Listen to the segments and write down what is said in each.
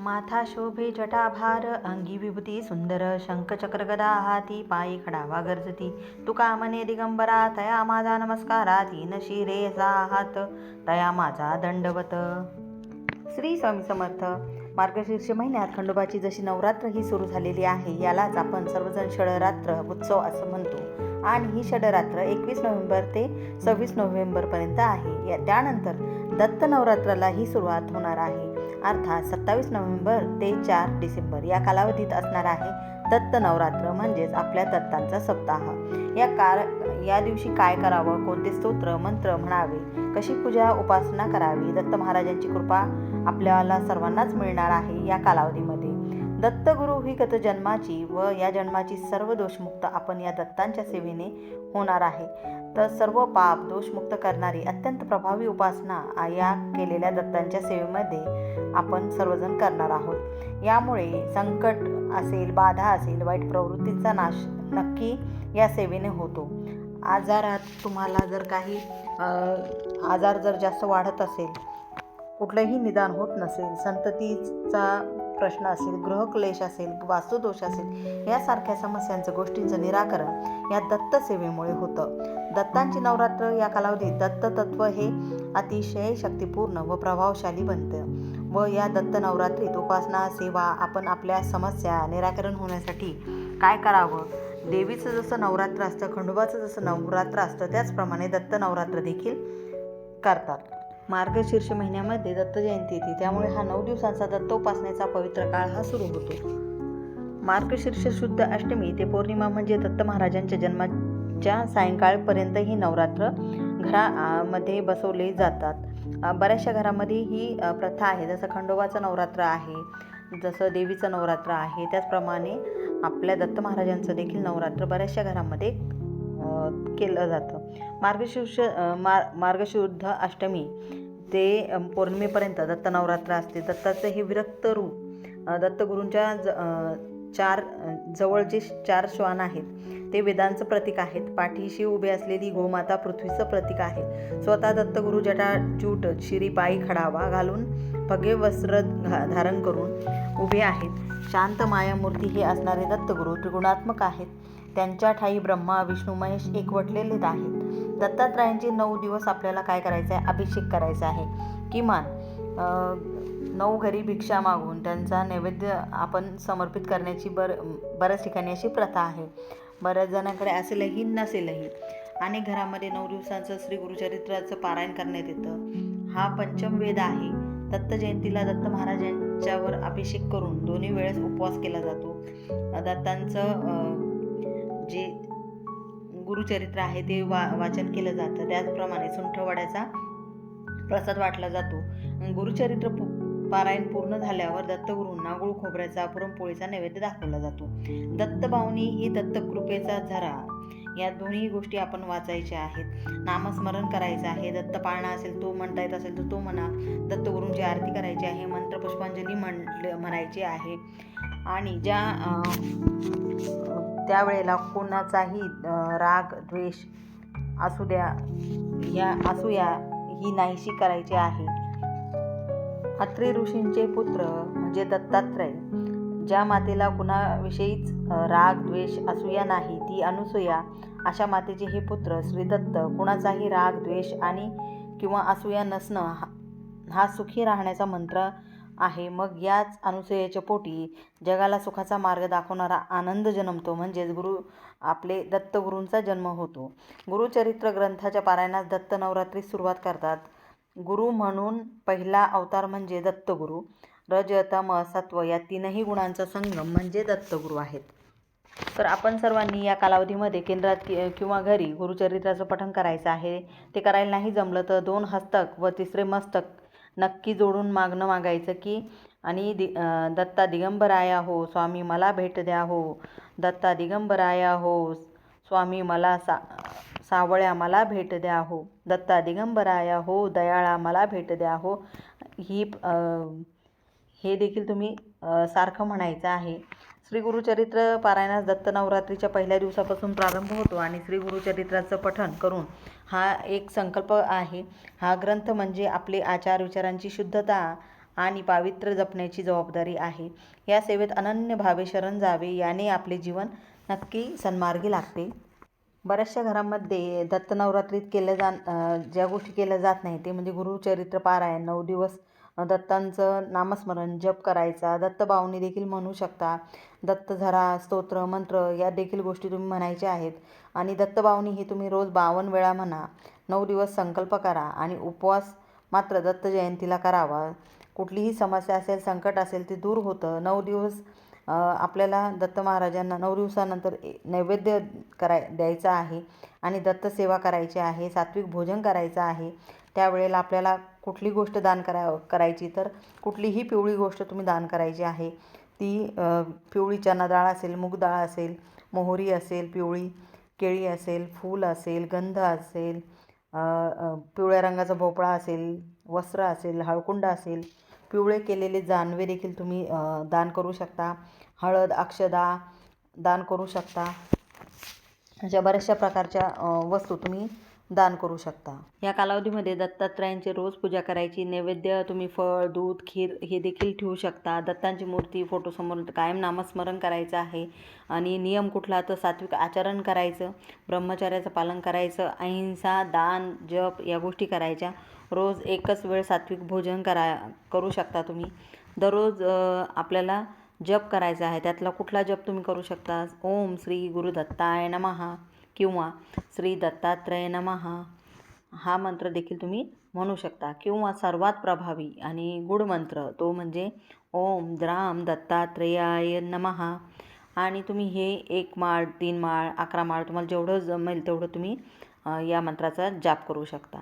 माथा शोभे जटाभार अंगी विभूती सुंदर शंखचक्र गदा हाती पायी खडावा गर्जती. तुका मने दिगंबरा तया माझा नमस्कारा तीन शिरे हात तया माझा दंडवत. श्री स्वामी समर्थ मार्गशीर्ष महिन्यात खंडोबाची जशी नवरात्र ही सुरू झालेली आहे यालाच आपण सर्वजण षडरात्र उत्सव असं म्हणतो. आणि ही षडरात्र एकवीस नोव्हेंबर ते सव्वीस नोव्हेंबरपर्यंत आहे. या त्यानंतर दत्त नवरात्राला ही सुरुवात होणार आहे. अर्थात सत्तावीस नोव्हेंबर ते चार डिसेंबर या कालावधीत असणार आहे. दत्त नवरात्र म्हणजेच आपल्या दत्तांचा सप्ताह. या कार या दिवशी काय करावं कोणते स्तोत्र मंत्र म्हणावे कशी पूजा उपासना करावी दत्त महाराजांची कृपा आपल्याला सर्वांनाच मिळणार आहे या कालावधीमध्ये. दत्तगुरु ही गत जन्माची व या जन्माची सर्व दोषमुक्त आपण या दत्तांच्या सेवेने होणार आहे. तर सर्व पाप दोषमुक्त करणारी अत्यंत प्रभावी उपासना या केलेल्या दत्तांच्या सेवेमध्ये आपण सर्वजण करणार आहोत. यामुळे संकट असेल बाधा असेल वाईट प्रवृत्तीचा नाश नक्की या सेवेने होतो. आजारात तुम्हाला जर काही आजार जर जास्त वाढत असेल कुठलंही निदान होत नसेल संततीचा प्रश्न असेल गृहक्लेश असेल वास्तुदोष असेल यासारख्या समस्यांचं गोष्टींचं निराकरण या दत्त सेवेमुळे होतं. दत्तांची नवरात्र या कालावधीत दत्त तत्व हे अतिशय शक्तिपूर्ण व प्रभावशाली बनतं. व या दत्त नवरात्रीत उपासना सेवा आपण आपल्या समस्या निराकरण होण्यासाठी काय करावं? देवीचं जसं नवरात्र असतं खंडोबाचं जसं नवरात्र असतं त्याचप्रमाणे दत्त नवरात्र देखील करतात. मार्गशीर्ष महिन्यामध्ये दत्त जयंती येते. त्यामुळे हा नऊ दिवसांचा दत्तोपासनेचा पवित्र काळ हा सुरू होतो. मार्गशीर्ष शुद्ध अष्टमी ते पौर्णिमा म्हणजे दत्त महाराजांच्या जन्माच्या सायंकाळपर्यंत ही नवरात्र घरामध्ये बसवले जातात. बऱ्याचशा घरामध्ये ही प्रथा आहे. जसं खंडोबाचं नवरात्र आहे जसं देवीचं नवरात्र आहे त्याचप्रमाणे आपल्या दत्त महाराजांचं देखील नवरात्र बऱ्याचशा घरामध्ये केलं जातं. मार्गशीर्ष मार मार्गशुद्ध अष्टमी ते पौर्णिमेपर्यंत दत्त नवरात्र असते. दत्ताचं हे विरक्त रूप दत्तगुरूंच्या ज चार जवळचे जवळ जे चार श्वान आहेत ते वेदांचं प्रतीक आहेत. पाठीशी उभे असलेली गोमाता पृथ्वीचं प्रतीक आहे. स्वतः दत्तगुरू जटाजूट शिरीपायी खडावा घालून फगे वस्त्र घा धारण करून उभे आहेत. शांत मायामूर्ती हे असणारे दत्तगुरू त्रिगुणात्मक आहेत. त्यांच्या ठाई ब्रह्मा विष्णू महेश एकवटलेलेच आहेत. दत्तात्रयांचे नऊ दिवस आपल्याला काय करायचं आहे अभिषेक करायचा आहे. किमान नऊ घरी भिक्षा मागून त्यांचा नैवेद्य आपण समर्पित करण्याची बर बऱ्याच ठिकाणी अशी प्रथा आहे. बऱ्याच जणांकडे असेलही नसेलही आणि घरामध्ये नऊ दिवसांचं श्री गुरुचरित्राचं पारायण करण्यात येतं. हा पंचम वेद आहे. दत्त जयंतीला दत्त महाराजांच्यावर अभिषेक करून दोन्ही वेळेस उपवास केला जातो. दत्तांचं गुरुचरित्र आहे ते वा वाचन केलं जातं. त्याचप्रमाणे सुंठवड्याचा प्रसाद वाटला जातो. गुरुचरित्र पारायण पूर्ण झाल्यावर दत्तगुरूंना गुळ खोबऱ्याचा पुरणपोळीचा नैवेद्य दाखवला जातो. दत्तभावनी ही दत्तकृपेचा झरा. या दोन्ही गोष्टी आपण वाचायच्या आहेत. नामस्मरण करायचं आहे. दत्त पाळणा असेल तो म्हणता येत असेल तर तो म्हणा. दत्तगुरूंची आरती करायची आहे. मंत्र पुष्पांजली म्हण म्हणायची आहे. आणि ज्या त्यावेळेला कोणाचाही राग द्वेष असू द्या या असू या ही नाहीशी करायची आहे. अत्री ऋषींचे पुत्र म्हणजे दत्तात्रय ज्या मातेला कुणाविषयीच राग द्वेष असूया नाही ती अनुसूया अशा मातेचे हे पुत्र श्रीदत्त कुणाचाही राग द्वेष आणि किंवा असूया नसणं हा हा सुखी राहण्याचा मंत्र आहे. मग याच अनुसूयाच्या पोटी जगाला सुखाचा मार्ग दाखवणारा आनंद जन्मतो. म्हणजेच गुरु आपले दत्तगुरूंचा जन्म होतो. गुरुचरित्र ग्रंथाच्या पारायणास दत्त नवरात्री सुरुवात करतात. गुरु म्हणून पहिला अवतार म्हणजे दत्तगुरू. रज तम सत्व या तीनही गुणांचा संगम म्हणजे दत्तगुरू आहेत. तर आपण सर्वांनी या कालावधीमध्ये केंद्रात कि किंवा घरी गुरुचरित्राचं पठण करायचं आहे. ते करायला नाही जमलं तर दोन हस्तक व तिसरे मस्तक नक्की जोडून मागणं मागायचं की आणि दि दत्ता दिगंबराया हो स्वामी मला भेट द्या हो दत्ता दिगंबराया हो स्वामी मला सा सावळ्या मला भेट द्या हो दत्ता दिगंबराया हो दयाळा मला भेट द्या हो ही हे देखील तुम्ही सारखं म्हणायचं आहे. श्री गुरुचरित्र पारायणास दत्त नवरात्रीच्या पहिल्या दिवसापासून प्रारंभ होतो आणि श्री गुरुचरित्राचं पठण करून हा एक संकल्प आहे. हा ग्रंथ म्हणजे आपले आचार विचारांची शुद्धता आणि पावित्र्य जपण्याची जबाबदारी आहे. या सेवेत अनन्य भावे शरण जावे याने आपले जीवन नक्की सन्मार्गी लागते. बऱ्याचशा घरामध्ये दत्त नवरात्रीत केल्या जा ज्या गोष्टी केल्या जात नाही ते म्हणजे गुरुचरित्र पारायण नऊ दिवस दत्तांचं नामस्मरण जप करायचा. दत्तबावनी देखील म्हणू शकता. दत्तझरा स्तोत्र मंत्र या देखील गोष्टी तुम्ही म्हणायच्या आहेत. आणि दत्तबावनी ही तुम्ही रोज बावन्न वेळा म्हणा. नऊ दिवस संकल्प करा आणि उपवास मात्र दत्त जयंतीला करावा. कुठलीही समस्या असेल संकट असेल ते दूर होतं. नऊ दिवस आपल्याला दत्त महाराजांना नऊ दिवसानंतर ए- नैवेद्य कराय द्यायचा आहे आणि दत्तसेवा करायची आहे सात्विक भोजन करायचं आहे त्यावेळेला आपल्याला कुठली गोष्ट दान करा करायची तर कुठलीही पिवळी गोष्ट तुम्ही दान करायची आहे. ती पिवळी चना डाळ असेल मूग डाळ असेल मोहरी असेल पिवळी केळी असेल फूल असेल गंध असेल पिवळ्या रंगाचा भोपळा असेल वस्त्र असेल हळकुंड असेल पिवळे केलेले जानवे देखील तुम्ही दान करू शकता. हळद अक्षदा दान करू शकता. अशा बऱ्याचशा प्रकारच्या वस्तू तुम्ही दान करू शकता. या कालावधीमध्ये दत्तात्रयांची रोज पूजा करायची नैवेद्य तुम्ही फळ दूध खीर हे देखील ठेवू शकता. दत्तांची मूर्ती फोटोसमोर कायम नामस्मरण करायचं आहे आणि नियम कुठला तर सात्विक आचरण करायचं ब्रह्मचर्याचं पालन करायचं अहिंसा दान जप या गोष्टी करायच्या. रोज एकच वेळ सात्विक भोजन करा करू शकता तुम्ही. दररोज आपल्याला जप करायचा आहे त्यातला कुठला जप तुम्ही करू शकता? ओम श्री गुरुदत्ताय नमहा किंवा श्री दत्तात्रय नमहा हा मंत्र देखील तुम्ही म्हणू शकता. किंवा सर्वात प्रभावी आणि गुड मंत्र तो म्हणजे ओम द्राम दत्तात्रेयाय नमहा आणि तुम्ही हे एक माळ तीन माळ अकरा माळ तुम्हाला जेवढं जमेल तेवढं तुम्ही या मंत्राचा जाप करू शकता.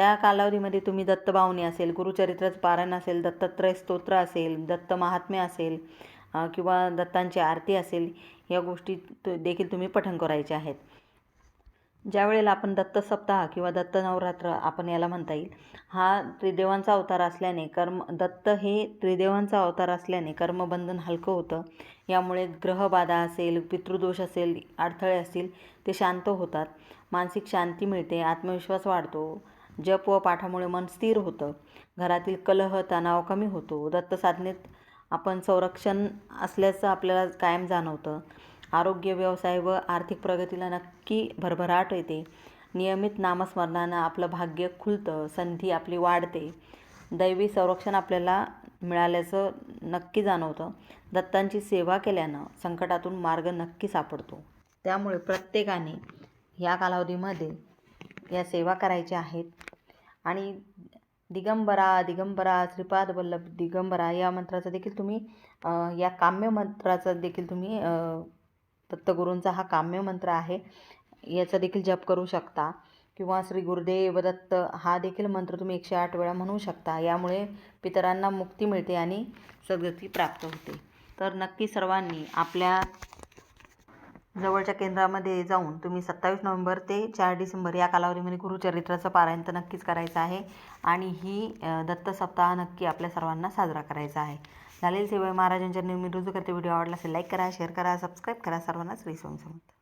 त्या कालावधीमध्ये तुम्ही दत्तबावनी असेल गुरुचरित्राचं पारायण असेल दत्तात्रय स्तोत्र असेल दत्त महात्म्य असेल किंवा दत्तांची आरती असेल या गोष्टी देखील तुम्ही पठण करायच्या आहेत. ज्या वेळेला आपण दत्त सप्ताह किंवा दत्त नवरात्र आपण याला म्हणता येईल हा त्रिदेवांचा अवतार असल्याने कर्म दत्त हे त्रिदेवांचा अवतार असल्याने कर्मबंधन हलकं होतं. यामुळे ग्रहबाधा असेल पितृदोष असेल अडथळे असतील ते शांत होतात. मानसिक शांती मिळते आत्मविश्वास वाढतो. जप व पाठामुळे मन स्थिर होतं. घरातील कलह तणाव कमी होतो. दत्त साधनेत आपण संरक्षण असल्याचं आपल्याला कायम जाणवतं. आरोग्य व्यवसाय व आर्थिक प्रगतीला नक्की भरभराट येते. नियमित नामस्मरणानं आपलं भाग्य खुलतं संधी आपली वाढते. दैवी संरक्षण आपल्याला मिळाल्याचं नक्की जाणवतं. दत्तांची सेवा केल्यानं संकटातून मार्ग नक्की सापडतो. त्यामुळे प्रत्येकाने या कालावधीमध्ये या सेवा करायच्या आहेत. आणि दिगंबरा दिगंबरा श्रीपाद वल्लभ दिगंबरा या मंत्राचा देखील तुम्ही या काम्य मंत्राचा देखील तुम्ही दत्तगुरूंचा हा काम्य मंत्र आहे. याचा देखील जप करू शकता. किंवा श्री गुरुदेव दत्त हा देखील मंत्र तुम्ही एकशे आठ वेळा म्हणू शकता. यामुळे पितरांना मुक्ती मिळते आणि सद्गती प्राप्त होते. तर नक्की सर्वांनी आपल्या जवळच्या केंद्रामध्ये जाऊन तुम्ही सत्तावीस नोव्हेंबर ते चार डिसेंबर या कालावधीमध्ये गुरुचरित्राचं पारायण तर नक्कीच करायचं आहे. आणि ही दत्त सप्ताह नक्की आपल्या सर्वांना साजरा करायचा आहे. झालेली सेवा महाराजांच्या नेहमी रुजू करते. व्हिडिओ आवडला असेल लाईक करा शेअर करा सबस्क्राईब करा. सर्वांना श्री स्वामी समर्थ